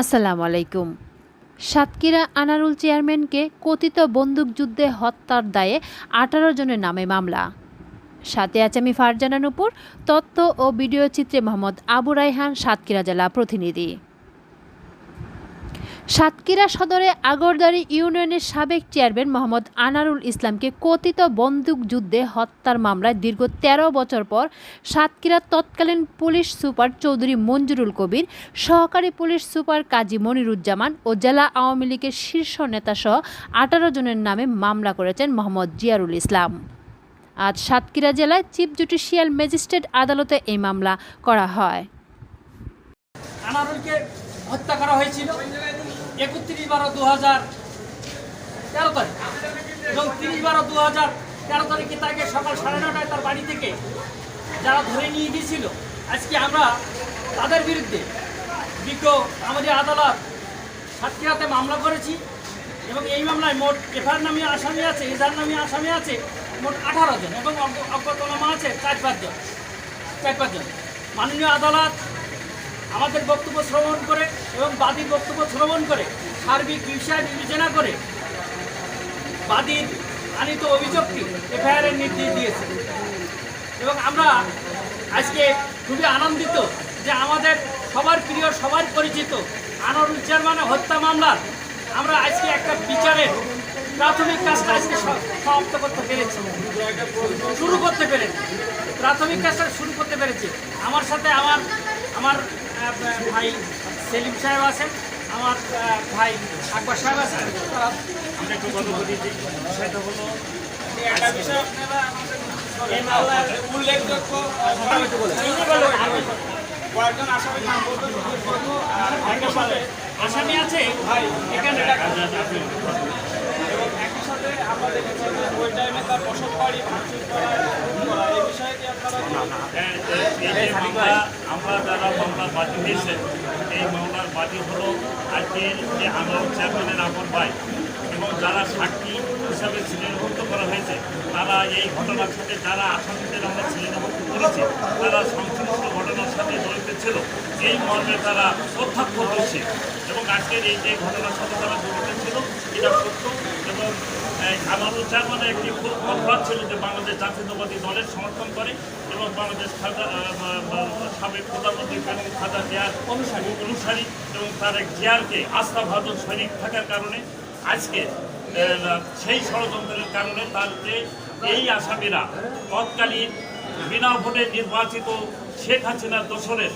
আসসালামু আলাইকুম। সাতক্ষীরা আনারুল চেয়ারম্যানকে কথিত বন্দুকযুদ্ধে হত্যার দায়ে আঠারো জনের নামে মামলা। সাথে আছে আমি নুপুর তথ্য ও ভিডিও চিত্রে মোহাম্মদ আবু রায়হান, সাতক্ষীরা জেলা প্রতিনিধি। সাতক্ষীরা সদরে আগরদারি ইউনিয়নের সাবেক চেয়ারম্যান মোহাম্মদ আনারুল ইসলামকে কথিত বন্দুকযুদ্ধে হত্যার মামলায় দীর্ঘ ১৩ বছর পর সাতক্ষীরার তৎকালীন পুলিশ সুপার চৌধুরী মঞ্জুরুল কবির, সহকারী পুলিশ সুপার কাজী মনিরুজ্জামান ও জেলা আওয়ামী লীগের শীর্ষ নেতাসহ আঠারো জনের নামে মামলা করেছেন মোহাম্মদ জিয়ারুল ইসলাম। আজ সাতক্ষীরা জেলায় চিফ জুডিশিয়াল ম্যাজিস্ট্রেট আদালতে এই মামলা করা হয়। আনারুলকে হত্যা করা হয়েছিল। একত্রিশ বারো দু হাজার তেরো তারিখ। এবং তিরিশ বারো দু হাজার তেরো তারিখে তাকে সকাল সাড়ে নটায় তার বাড়ি থেকে যারা ধরে নিয়ে গিয়েছিল, আজকে আমরা তাদের বিরুদ্ধে বিজ্ঞ আমাদের আদালত সাতক্ষীরাতে মামলা করেছি এবং এই মামলায় মোট এফআইআর নামে আসামি আছে এজার নামে আসামি আছে মোট আঠারো জন এবং অজ্ঞ- অজ্ঞাতনামা আছে চার পাঁচজন চার পাঁচজন মাননীয় আদালত আমাদের বক্তব্য শ্রবণ করে এবং বাদীর বক্তব্য শ্রবণ করে, সার্বিক বিষয় বিবেচনা করে বাদীর আনিত অভিযোগটি এফআইআরের নির্দেশ দিয়েছে। এবং আমরা আজকে খুবই আনন্দিত যে আমাদের সবার প্রিয়, সবার পরিচিত আনোয়ারুল চেয়ারম্যানের হত্যা মামলার আমরা আজকে একটা বিচারের প্রাথমিক কাজটা আজকে সমাপ্ত করতে পেরেছি। শুরু করতে পেরেছি। প্রাথমিক কাজটা শুরু করতে পেরেছি। আমার সাথে আমার আমার ভাই সেলিম সাহেব আছেন আমার ভাই আকবর সাহেব আছেন। তারা আমরা একটু যে হলো একটা বিষয় আপনারা এই মামলার উল্লেখযোগ্য কয়েকজন আসামি নাম বলতে আসামি আছে? ভাই এখানে এবং একই সাথে আমরা দেখেছি ওই টাইমে তার বসত বাড়ি ভাঙচুর করা এই বিষয়ে এই যে মামলা আমরা যারা মামলার বাদী হয়েছে এই মামলার বাদী হলো আজকের যে আন্দোলন চেয়ারম্যানের আপন ভাই এবং যারা সাক্ষী হিসাবে শ্রেণীভুক্ত করা হয়েছে তারা এই ঘটনার সাথে যারা আসামিদের আমরা শ্রেণীভুক্ত করেছি তারা সংশ্লিষ্ট ঘটনার সাথে জড়িত ছিল এই মর্মে তারা প্রত্যক্ষদর্শী এবং আজকের এই যে ঘটনার সাথে তারা জড়িত ছিল, এটা সত্য এবং একটি অপরাধ ছিল যে বাংলাদেশ জাতীয়তাবাদী দলের সমর্থন করে এবং বাংলাদেশ খাজা সাবেক প্রধানমন্ত্রী বেগম খাজা জিয়ার অনুসারী। অনুসারী এবং সৈনিক থাকার কারণে আজকে সেই ষড়যন্ত্রের কারণে তার যে এই আসামিরা তৎকালীন বিনা ভোটে নির্বাচিত শেখ হাসিনার দোসরের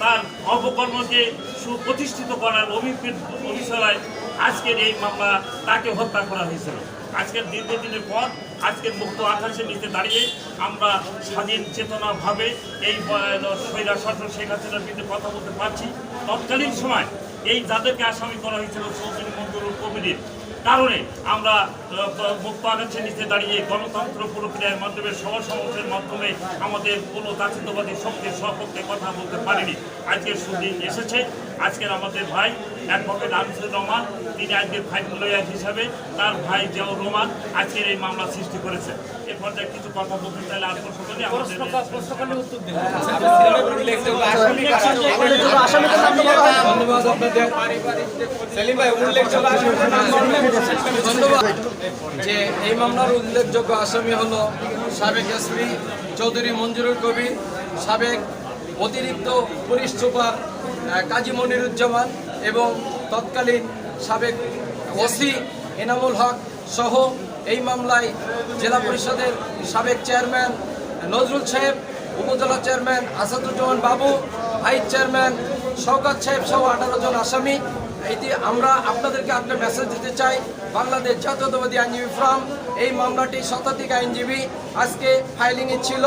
তার অপকর্মকে সুপ্রতিষ্ঠিত করার অভিপ্রেত অভিষয় আজকের এই মামলা তাকে হত্যা করা হয়েছিল। আজকের দীর্ঘদিনের পর, আজকের মুক্ত আকাশের নিচে দাঁড়িয়ে আমরা স্বাধীন চেতনাভাবে এই সৈরা শাসন শেখ হাসিনার বিরুদ্ধে কথা বলতে পারছি। তৎকালীন সময় এই যাদেরকে আসামি করা হয়েছিল চৌধুরী মঞ্জুরুল কবিরের কারণে আমরা মুক্ত আকাশের নিচে দাঁড়িয়ে গণতন্ত্র প্রক্রিয়ার মাধ্যমে, সভা মাধ্যমে আমাদের কোনো জাতীয়তাবাদী শক্তির সপক্ষে কথা বলতে পারিনি। আজকের সুদিন এসেছে। আজকের আমাদের ভাই অ্যাডভোকেট আনিসুর রহমান তিনি আজকের ফাইভ লয়ার হিসাবে তার ভাই জিয়াউর রহমান আজকের এই মামলা সৃষ্টি করেছে এ পর্যায়ে কিছু কথা বলতে চাইলে ধন্যবাদ আপনাদের। সেলিম ভাই উল্লেখযোগ্য আসামিদের নাম বলবেন? ধন্যবাদ। যে এই মামলার উল্লেখযোগ্য আসামি হলো সাবেক এসপি চৌধুরী মঞ্জুরুল কবির সাবেক অতিরিক্ত পুলিশ সুপার কাজী মনিরুজ্জামান এবং তৎকালীন সাবেক ওসি এনামুল হক সহ এই মামলায় জেলা পরিষদের সাবেক চেয়ারম্যান নজরুল সাহেব, উপজেলা চেয়ারম্যান আসাদুজ্জামান বাবু, ভাইস চেয়ারম্যান শওকত সাহেব সহ আঠারো জন আসামি। এটি আমরা আপনাদেরকে একটা মেসেজ দিতে চাই, বাংলাদেশ জাতীয়তাবাদী আইনজীবী ফ্রাম। এই মামলাটি শতাধিক আইনজীবী আজকে ফাইলিংয়ে ছিল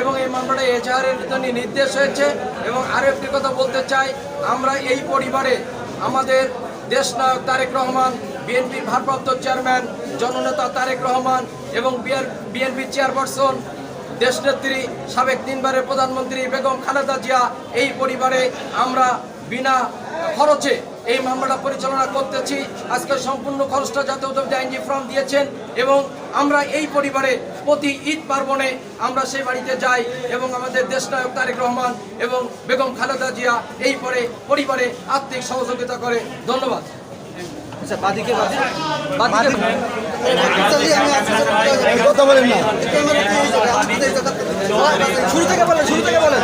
এবং এই মামলাটা এজাহারের জন্য নির্দেশ হয়েছে। এবং আরও একটি কথা বলতে চাই, আমরা এই পরিবারে আমাদের দেশনায়ক তারেক রহমান, বিএনপির ভারপ্রাপ্ত চেয়ারম্যান, জননেতা তারেক রহমান এবং বিএনপি চেয়ারপারসন, দেশনেত্রী সাবেক তিনবারের প্রধানমন্ত্রী বেগম খালেদা জিয়া, এই পরিবারে আমরা বিনা খরচে এই মামলাটা পরিচালনা করতেছি। আজকে সম্পূর্ণ খরচটা জাতীয় উদ্যোগ আইনজি ফর্ম দিয়েছেন এবং আমরা এই পরিবারে প্রতি ঈদ পার্বণে আমরা সেই বাড়িতে যাই এবং আমাদের দেশনায়ক তারেক রহমান এবং বেগম খালেদা জিয়া এই পরে পরিবারে আর্থিক সহযোগিতা করে। ধন্যবাদ। আচ্ছা বাদিকে বাদিকে কথা বলেন না। শুরু থেকে বলেন শুরু থেকে বলেন।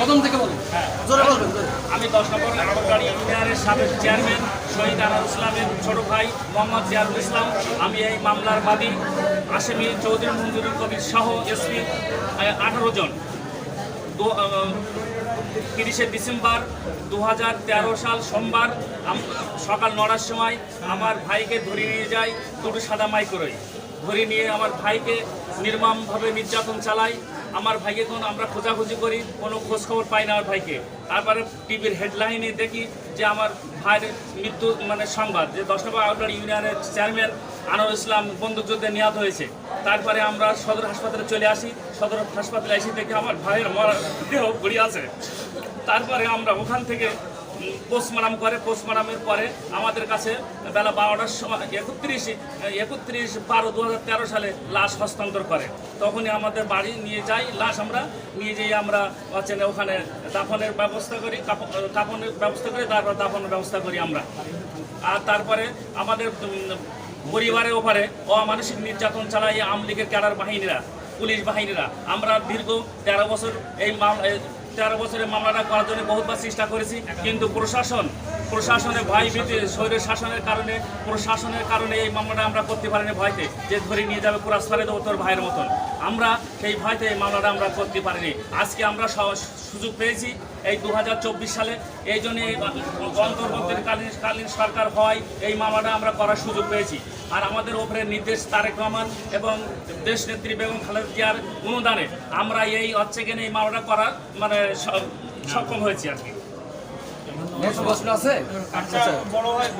প্রথম থেকে বলুন। জোরে বলবেন আমি দশ নম্বর আগরগাড়ি ইউনিয়নের সাবেক চেয়ারম্যান শহীদ আনার ইসলামের ছোট ভাই মোহাম্মদ জিয়ারুল ইসলাম। আমি এই মামলার বাদী আসামি চৌধুরী মঞ্জুরুল কবির সহ এসপি আঠারো জন। তিরিশে ডিসেম্বর দু হাজার তেরো সাল সোমবার সকাল নটার সময় আমার ভাইকে ধরে নিয়ে যায় দুটো সাদা মাইক্রোয় ধরে নিয়ে আমার ভাইকে নির্মমভাবে নির্যাতন চালায় আমার ভাইকে কোন আমরা খোঁজাখুঁজি করি, কোনো খোঁজ খবর পাই না আমার ভাইকে। তারপরে টিভির হেডলাইনে দেখি যে আমার ভাইয়ের মৃত্যু মানে সংবাদ যে দশ নম্বর ইউনিয়নের চেয়ারম্যান আনোয়ার ইসলাম বন্দুকযুদ্ধে নিহত হয়েছে। তারপরে আমরা সদর হাসপাতালে চলে আসি। সদর হাসপাতালে এসে দেখি আমার ভাইয়ের মরা দেহ পড়ে আছে। তারপরে আমরা ওখান থেকে পোস্টমার্টাম করে, পোস্টমার্টামের পরে আমাদের কাছে বেলা বারোটার সময়, একত্রিশ একত্রিশ বারো দু সালে লাশ হস্তান্তর করে। তখনই আমাদের বাড়ি নিয়ে যাই, লাশ আমরা নিয়ে যেয়ে আমরা হচ্ছে ওখানে দাফনের ব্যবস্থা করি কাফনের ব্যবস্থা করি, তারপর দাফনের ব্যবস্থা করি আমরা। আর তারপরে আমাদের পরিবারের ওপারে অমানসিক নির্যাতন চালায় আওয়ামী লীগের ক্যাডার বাহিনীরা, পুলিশ বাহিনীরা। আমরা দীর্ঘ তেরো বছর এই তেরো বছরের মামলাটা করার জন্য বহুতবার চেষ্টা করেছি, কিন্তু প্রশাসন, প্রশাসনের ভয় ভীতি, শরীরের শাসনের কারণে, প্রশাসনের কারণে এই মামলাটা আমরা করতে পারিনি ভয়তে। যে ধরে নিয়ে যাবে পুরা দেবো তোর ভাইয়ের মতন। আমরা সেই ভয়তে এই মামলাটা আমরা করতে পারিনি। আজকে আমরা স- সুযোগ পেয়েছি এই দু হাজার চব্বিশ সালে। এই জন্য এই অন্তর্বর্তীকালীন কালীন সরকার হয় এই মামলাটা আমরা করার সুযোগ পেয়েছি। আর আমাদের ওপরে নির্দেশ তারেক রহমান এবং দেশ নেত্রী বেগম খালেদা জিয়ার অনুদানে আমরা এই হচ্ছে কিনা এই মামলাটা করার মানে সক্ষম হয়েছি আর কি। প্রশ্ন আছে? আচ্ছা বড় হয়